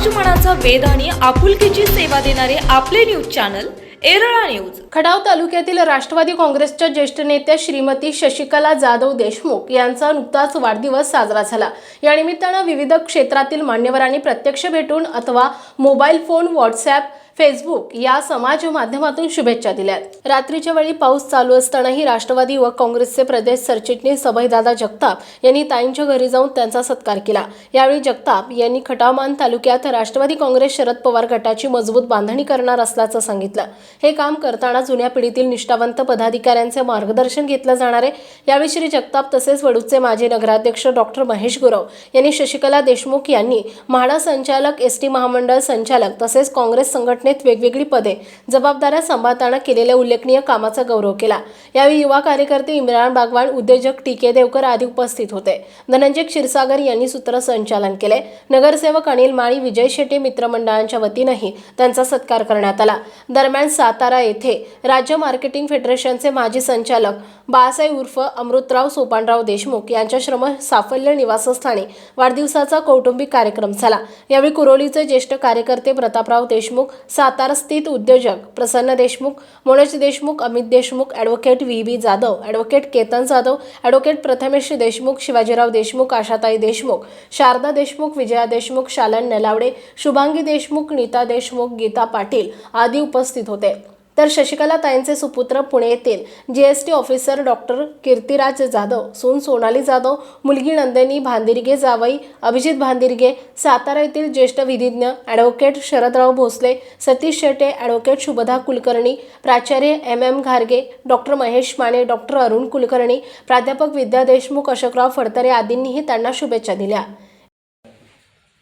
समाज मनाचा वेद आणि आपुलकीची सेवा देणारे आपले न्यूज चॅनल एरळा न्यूज. खडाव तालुक्यातील राष्ट्रवादी काँग्रेसच्या ज्येष्ठ नेत्या श्रीमती शशिकला जाधव देशमुख यांचा नुकताच वाढदिवस साजरा झाला. या निमित्तानं विविध क्षेत्रातील मान्यवरांनी प्रत्यक्ष भेटून अथवा मोबाईल फोन व्हॉट्सॲप फेसबुक या समाज माध्यमातून शुभेच्छा दिल्यात. रात्रीच्या वेळी पाऊस चालू असतानाही राष्ट्रवादी व काँग्रेसचे प्रदेश सरचिटणीस सभयदादा जगताप यांनी ताईंच्या घरी जाऊन त्यांचा सत्कार केला. यावेळी जगताप यांनी खटावमान तालुक्यात राष्ट्रवादी काँग्रेस शरद पवार गटाची मजबूत बांधणी करणार असल्याचं सांगितलं. हे काम करताना जुन्या पिढीतील निष्ठावंत पदाधिकाऱ्यांचे मार्गदर्शन घेतलं जाणार आहे. यावेळी श्री जगताप तसेच वडूचे माजी नगराध्यक्ष डॉक्टर महेश गुरव यांनी शशिकला देशमुख यांनी म्हाडा संचालक एस टी महामंडळ संचालक तसेच काँग्रेस संघटने संघटनेत वेगवेगळी पदे जबाबदाऱ्या सांभाळताना केलेल्या उल्लेखनीय कामाचा गौरव केला. यावेळी युवा कार्यकर्ते इम्रान बागवान उद्योजक टी के देवकर आदी उपस्थित होते. धनंजय क्षीरसागर यांनी सूत्रसंचालन केले. नगरसेवक अनिल माळी विजय शेट्टी मित्रमंडळांच्या वतीनंही त्यांचा सत्कार करण्यात आला. दरम्यान सातारा येथे राज्य मार्केटिंग फेडरेशनचे माजी संचालक बाळासाहेब उर्फ अमृतराव सोपानराव देशमुख यांच्या श्रम साफल्य निवासस्थानी वाढदिवसाचा कौटुंबिक कार्यक्रम झाला. यावेळी कुरोलीचे ज्येष्ठ कार्यकर्ते प्रतापराव देशमुख सातारस्थित उद्योजक Prasanna Deshmukh Manoj Deshmukh Amit Deshmukh advocate V B Jadhav advocate Ketan Jadhav advocate Prathamesh Deshmukh Shivajirao Deshmukh Ashatai Deshmukh Sharada Deshmukh Vijaya Deshmukh Shalan Nalawade Shubhangi Deshmukh Neeta Deshmukh Geeta Patil आदी उपस्थित होते. तर शशिकला ताईंचे सुपुत्र पुणे येथील G S T officer doctor Kirtiraj Jadhav सून सोनाली जाधव मुलगी नंदिनी भांदिरगे जावई अभिजित भांदिरगे सातारा येथील ज्येष्ठ विधिज्ञ ॲडव्होकेट शरदराव भोसले सतीश शेटे ॲडव्होकेट शुभदा कुलकर्णी प्राचार्य एम एम घारगे डॉक्टर महेश माने डॉक्टर अरुण कुलकर्णी प्राध्यापक विद्या देशमुख अशोकराव फडतरे आदींनीही त्यांना शुभेच्छा दिल्या.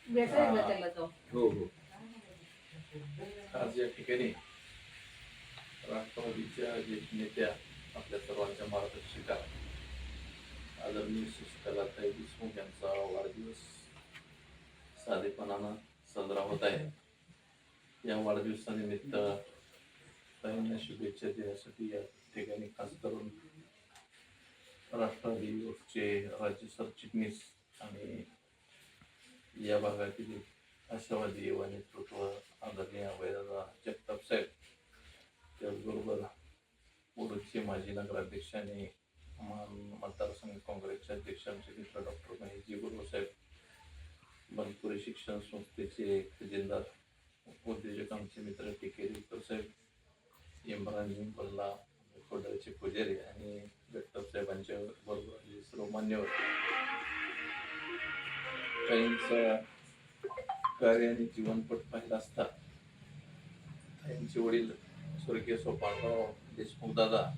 हो हो. आज या ठिकाणी राष्ट्रवादीच्या ज्येष्ठ नेत्या आपल्या सर्वांच्या मार्गदर्शिका आदरणीय शशिकलाताई देशमुख यांचा वाढदिवस साधेपणानं साजरा होत आहे. या वाढदिवसानिमित्त ताईंना शुभेच्छा देण्यासाठी या ठिकाणी खास करून राष्ट्रवादी युवकचे राज्य सरचिटणीस आणि या भागातील आशावादी युवा नेतृत्व आदरणीय अभयदादा जगताप साहेब त्याचबरोबर मुरुडचे माजी नगराध्यक्ष आणि मतदारसंघ काँग्रेसचे अध्यक्ष आमचे मित्र डॉक्टर महेशजी गुरुसाहेब बनपुरी शिक्षण संस्थेचे खजिनदार उद्योजक आमचे मित्र टिकेरी के साहेब इम्रान जिंपल्ला कोडळचे पुजारी आणि डॉक्टर साहेबांच्या बरोबर जे सर्व मान्यवर. काहींचा कार्य आणि जीवनपट पाहिला असता त्यांचे वडील स्वर्गीय सोपानराव देशमुख दादा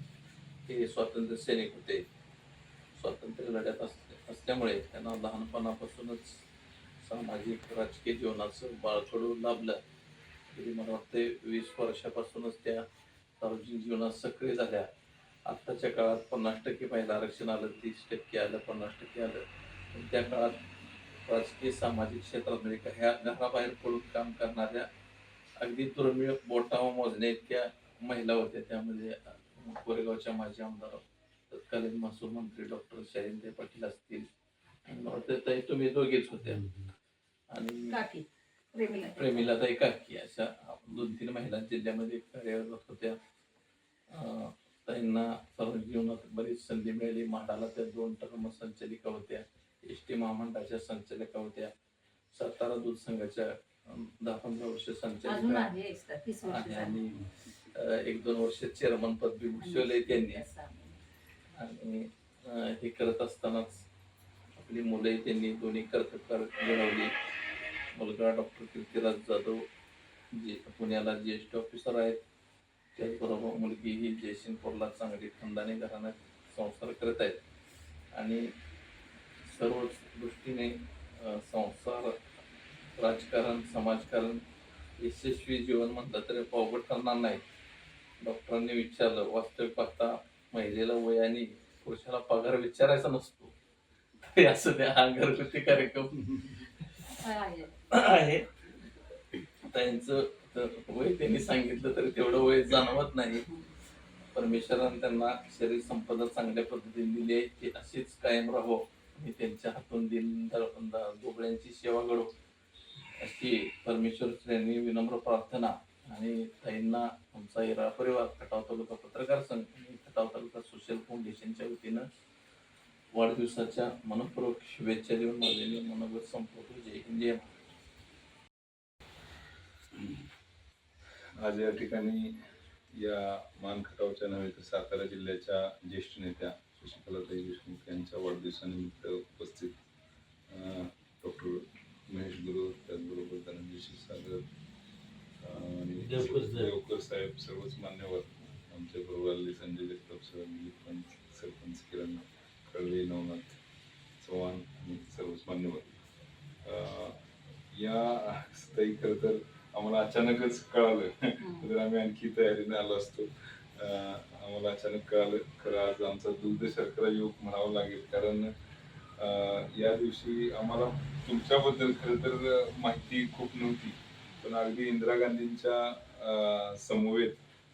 हे स्वातंत्र्य सैनिक होते. स्वातंत्र्य लढ्यात अस- असल्यामुळे त्यांना लहानपणापासूनच सामाजिक राजकीय जीवनाचं बाळकडू लाभलं. तरी मला वाटते वीस वर्षापासूनच त्या सार्वजनिक जीवनात सक्रिय झाल्या. आत्ताच्या काळात पन्नास टक्के पहिलं आरक्षण आलं तीस टक्के आलं पन्नास टक्के आलं. पण त्या काळात राजकीय सामाजिक क्षेत्रात म्हणजे का- ह्या घराबाहेर पडून काम करणाऱ्या अगदी दुर्मिळ बोटावं मोजण्या इतक्या महिला होत्या त्यामध्ये कोरेगावच्या माजी आमदार तत्कालीन महसूल मंत्री डॉक्टर शालिंदे पाटील असतील. ताई तुम्ही दोघेच होत्या. आणि प्रेमीलाताई काकी अशा दोन तीन महिला जिल्ह्यामध्ये कार्यरत होत्या. अं, ताईंना सार्वजनिक जीवनात बरीच संधी मिळाली. म्हाडाला त्या दोन टर्म संचालिका होत्या. एस टी महामंडळाच्या संचालिका होत्या. सातारा दूध संघाच्या दहा पंधरा वर्ष संचालिका. आणि एक दोन वर्ष चेअरमन पद बी भूषवलंय त्यांनी. आणि हे करत असतानाच आपली मुलंही त्यांनी दोन्ही कर्तकार घडवली. मुलगा डॉक्टर कीर्तिराज जाधव जे पुण्याला ज्येष्ठ ऑफिसर आहेत. त्याचबरोबर मुलगी ही जयसिंगपूरला चांगली खंदाने घराण्यात संसार करत आहेत. आणि सर्वच दृष्टीने संसार राजकारण समाजकारण यशस्वी जीवन म्हटलं तरी पावबट ठरणार नाही डॉक्टरांनी विचारलं वास्तविक पाहता महिलेला वय आणि पुरुषाला पगार विचारायचा नसतो. असं हा घरगुती कार्यक्रम आहे. त्यांचं वय त्यांनी सांगितलं तरी तेवढं वय जाणवत नाही. परमेश्वराने त्यांना शरीर संपदा चांगल्या पद्धतीने दिली आहे ती अशीच कायम राहो आणि त्यांच्या हातून दिन दोघड्यांची सेवा घडो अशी परमेश्वर यांनी विनम्र प्रार्थना आणि ताईंना आमचा इरा परिवार खटाव तालुका पत्रकार संघ आणि खटाव तालुका सोशल फाउंडेशनच्या वतीनं वाढदिवसाच्या मनपूर्वक शुभेच्छा देऊन माझे मी मनोगत संपवतो. जय हिंद जय आज या ठिकाणी या मानखटावच्या नव्हे तर सातारा जिल्ह्याच्या ज्येष्ठ नेत्या शशिकलाताई देशमुख यांच्या वाढदिवसानिमित्त उपस्थित डॉक्टर महेश गुरु त्याचबरोबर धनंजय क्षीरसागर अं, आणि देवकर साहेब. देवकर साहेब सर्वच मान्यवर. आमच्या बरोबर आलेले संजय जगताप सर दिलीप पंच सरपंच किरण कळवे नवनाथ चव्हाण आणि सर्वच मान्यवर. या ताई खरं तर आम्हाला अचानकच कळालं. तर आम्ही आणखी तयारीने आलो असतो. अं, आम्हाला अचानक कळालं. खरं आज आमचा दुग्ध शर्करा योग म्हणावं लागेल. कारण अं, या दिवशी आम्हाला तुमच्याबद्दल खरं तर माहिती खूप नव्हती. पण अगदी इंदिरा गांधींच्या समवेत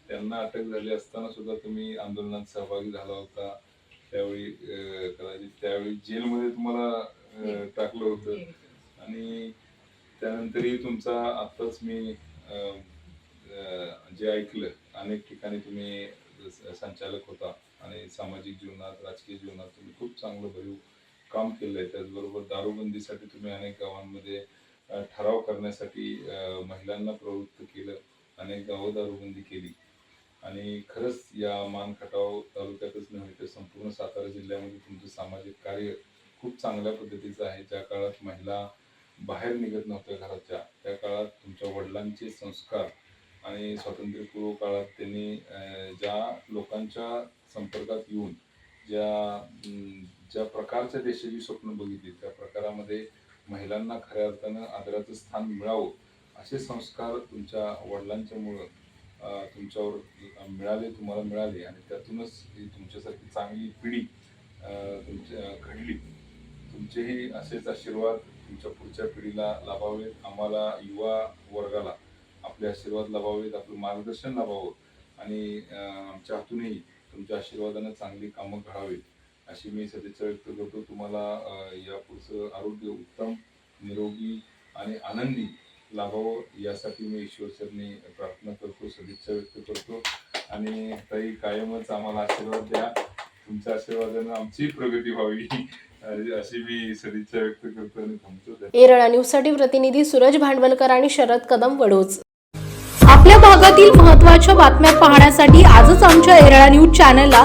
त्यांना अटक झाली असताना सुद्धा तुम्ही आंदोलनात सहभागी झाला होता. त्यावेळी कदाचित त्यावेळी जेलमध्ये तुम्हाला टाकलं होतं. आणि त्यानंतरही तुमचा आत्ताच मी जे ऐकलं अनेक ठिकाणी तुम्ही संचालक होता आणि सामाजिक जीवनात राजकीय जीवनात तुम्ही खूप चांगलं भरीव काम केलंय. त्याचबरोबर दारूबंदीसाठी तुम्ही अनेक गावांमध्ये ठराव करण्यासाठी महिलांना प्रवृत्त केलं अनेक गावं दारूबंदी केली. आणि खरंच या मान खटाव तालुक्यातच नव्हे तर संपूर्ण सातारा जिल्ह्यामध्ये तुमचं सामाजिक कार्य खूप चांगल्या पद्धतीचं आहे. ज्या काळात महिला बाहेर निघत नव्हत्या घराच्या त्या काळात तुमच्या वडिलांचे संस्कार आणि स्वातंत्र्यपूर्व काळात त्यांनी ज्या लोकांच्या संपर्कात येऊन ज्या ज्या प्रकारच्या देशाची स्वप्न बघितली त्या प्रकारामध्ये महिलांना खऱ्या अर्थानं आदराचं स्थान मिळावं असे संस्कार तुमच्या वडिलांच्यामुळं तुमच्यावर मिळाले तुम्हाला मिळाले आणि त्यातूनच ही तुमच्यासारखी चांगली पिढी तुमच्या घडली. तुमचेही असेच आशीर्वाद तुमच्या पुढच्या पिढीला लाभावेत आम्हाला युवा वर्गाला आपले आशीर्वाद लाभावेत आपलं मार्गदर्शन लाभावं आणि आमच्या हातूनही तुमच्या आशीर्वादानं चांगली कामं घडावीत. अशी मी सदिच्छा व्यक्त करतो. तुम्हाला यापुढचं आरोग्य उत्तम निरोगी आणि आनंदी लाभावं यासाठी मी ईश्वरचरणी प्रार्थना करतो सदिच्छा व्यक्त करतो. आणि ताई कायमच आम्हाला आशीर्वाद द्या. तुमच्या आशीर्वादानं आमची प्रगती व्हावी. अशी मी सदिच्छा व्यक्त करतो आणि थांबतो. एरळा न्यूजसाठी प्रतिनिधी सूरज भांडवलकर आणि शरद कदम वडोज आपल्या भागातील महत्त्वाच्या बातम्या पाहण्यासाठी आजच आमच्या एरळा न्यूज चॅनलला